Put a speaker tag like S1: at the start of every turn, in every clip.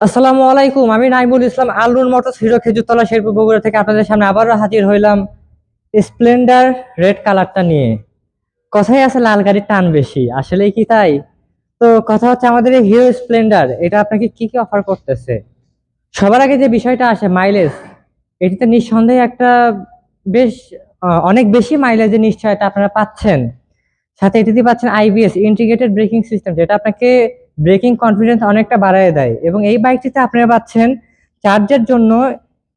S1: আসসালামু আলাইকুম, আমি নাইমুল ইসলাম আলনুর মোটরস হিরো খেজুরতলা শেরপুর বগুড়া থেকে আপনাদের সামনে আবারও হাজির হইলাম স্প্লেন্ডার রেড কালারটা নিয়ে। কথাই আছে, লাল গাড়ির টান বেশি, আসলেই কি তাই? তো কথা হচ্ছে আমাদের এই হিরো স্প্লেন্ডার, এটা আপনাকে কি কি অফার করতেছে? সবার আগে যে বিষয়টা আসে মাইলেজ এটিতে নিঃসন্দেহে একটা বেশ অনেক বেশি মাইলেজের নিশ্চয়তা আপনারা পাচ্ছেন। সাথে এটিতে পাচ্ছেন আইবিএস ইন্টিগ্রেটেড ব্রেকিং সিস্টেম যেটা আপনাকে ব্রেকিং কনফিডেন্স অনেকটা বাড়ায় দেয় এবং এই বাইকটিতে আপনারা পাচ্ছেন চার্জের জন্য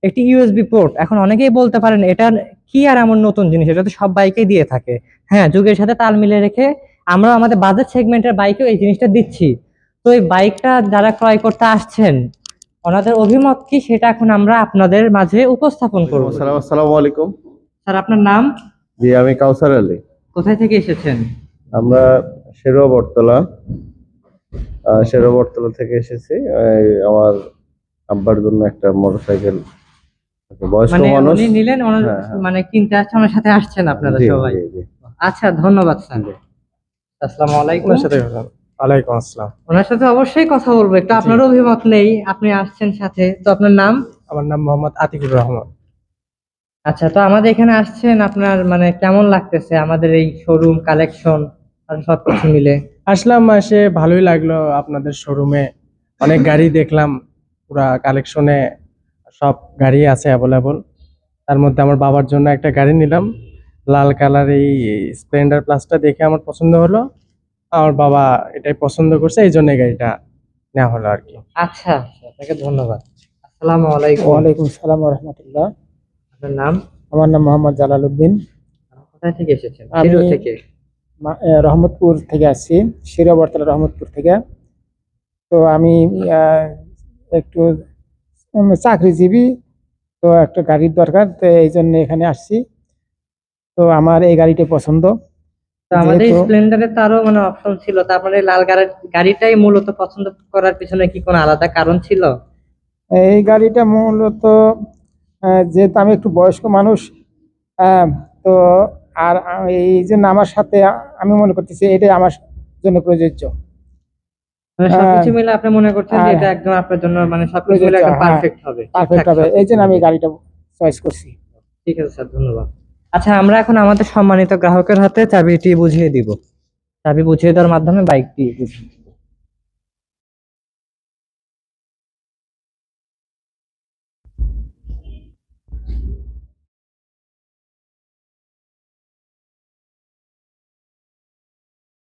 S1: একটি ইউএসবি পোর্ট এখন অনেকেই বলতে পারেন এটা কি আর এমন নতুন জিনিস? এটা তো সব বাইকেই দিয়ে থাকে। হ্যাঁ যুগের সাথে তাল মিলে রেখে আমরা আমাদের বাজেট সেগমেন্টের বাইকেও এই জিনিসটা দিচ্ছি। তো এই বাইকটা যারা ক্রয় করতে আসছেন ওনাদের অভিমত কি সেটা এখন আমরা আপনাদের মাঝে উপস্থাপন করব।
S2: আসসালাম। আসসালামু আলাইকুম।
S1: স্যার আপনার নাম?
S2: জি আমি কাউসার আলী।
S1: কোথায় থেকে এসেছেন?
S2: আমরা শেরুয়া বটতলা। আহ, শেরুয়া বটতলা থেকে এসেছি। আমার আব্বার জন্য একটা মোটরসাইকেল। বয়স্ক
S1: মানে
S2: মানুষ।
S1: উনি নিলেন
S2: হ্যাঁ, হ্যাঁ।
S1: মানে কিনতে আসছে ওনার সাথে আসছেন আপনারা সবাই। আচ্ছা ধন্যবাদ স্যার। আসসালামু আলাইকুম।
S3: সাথে ওয়ালাইকুম আসসালাম।
S1: ওনার সাথে অবশ্যই কথা বলব একটু আপনার অভিমত নেই আপনি আসছেন সাথে। তো আপনার নাম?
S3: আমার নাম মোহাম্মদ আতিকুর রহমান।
S1: আচ্ছা তো আমাদের এখানে আসছেন আপনার মানে কেমন লাগতেছে? আমাদের এই শোরুম কালেকশন আর সবকিছু মিলে।
S3: আসলাম মাসে ভালোই লাগল আপনাদের শোরুমে অনেক গাড়ি দেখলাম পুরা কালেকশনে সব গাড়ি আছে অ্যাভেলেবল তার মধ্যে আমার বাবার জন্য একটা গাড়ি নিলাম। লাল কালার এই স্প্লেন্ডার প্লাসটা দেখে আমার পছন্দ হলো। আমার বাবা এটাই পছন্দ করছে এই জন্য গাড়িটা নেওয়া হলো আর কি।
S1: আচ্ছা আচ্ছা, আপনাকে ধন্যবাদ। আসসালামু আলাইকুম।
S4: ওয়ালাইকুম সালাম রহমতুল্লাহ
S1: আপনার নাম?
S4: আমার নাম মোহাম্মদ জালাল উদ্দিন
S1: কোথায় থেকে এসেছেন? থেকে।
S4: রহমতপুর থেকে আসছি শিরবর্তলা রহমতপুর থেকে। তো আমি একটু চাকরিজীবী তো একটা গাড়ির দরকার তো এই জন্য এখানে আসছি। তো আমার এই গাড়িটা পছন্দ।
S1: আমাদের স্প্লেন্ডারে মানে অপশন ছিল তারপরে লাল গাড়ির গাড়িটাই মূলত পছন্দ করার পিছনে কি কোনো আলাদা কারণ ছিল?
S4: এই গাড়িটা মূলত যেহেতু আমি একটু বয়স্ক মানুষ তো আর এই জন্য আমার সাথে আমি মনে করতেছি এটাই আমার জন্য প্রযোজ্য
S1: মানে। সবকিছু মিলে আপনি মনে করছেন যে। এটা একদম আপনার জন্য মানে সবকিছু মিলে একদম
S4: হ্যাঁ।
S1: পারফেক্ট হবে
S4: পারফেক্ট হবে এই জন্য আমি গাড়িটা চয়েস করছি
S1: ঠিক আছে স্যার ধন্যবাদ আচ্ছা আমরা এখন আমাদের সম্মানিত গ্রাহকের হাতে চাবিটি বুঝিয়ে দিব চাবি বুঝিয়ে দেওয়ার মাধ্যমে বাইকটি বুঝি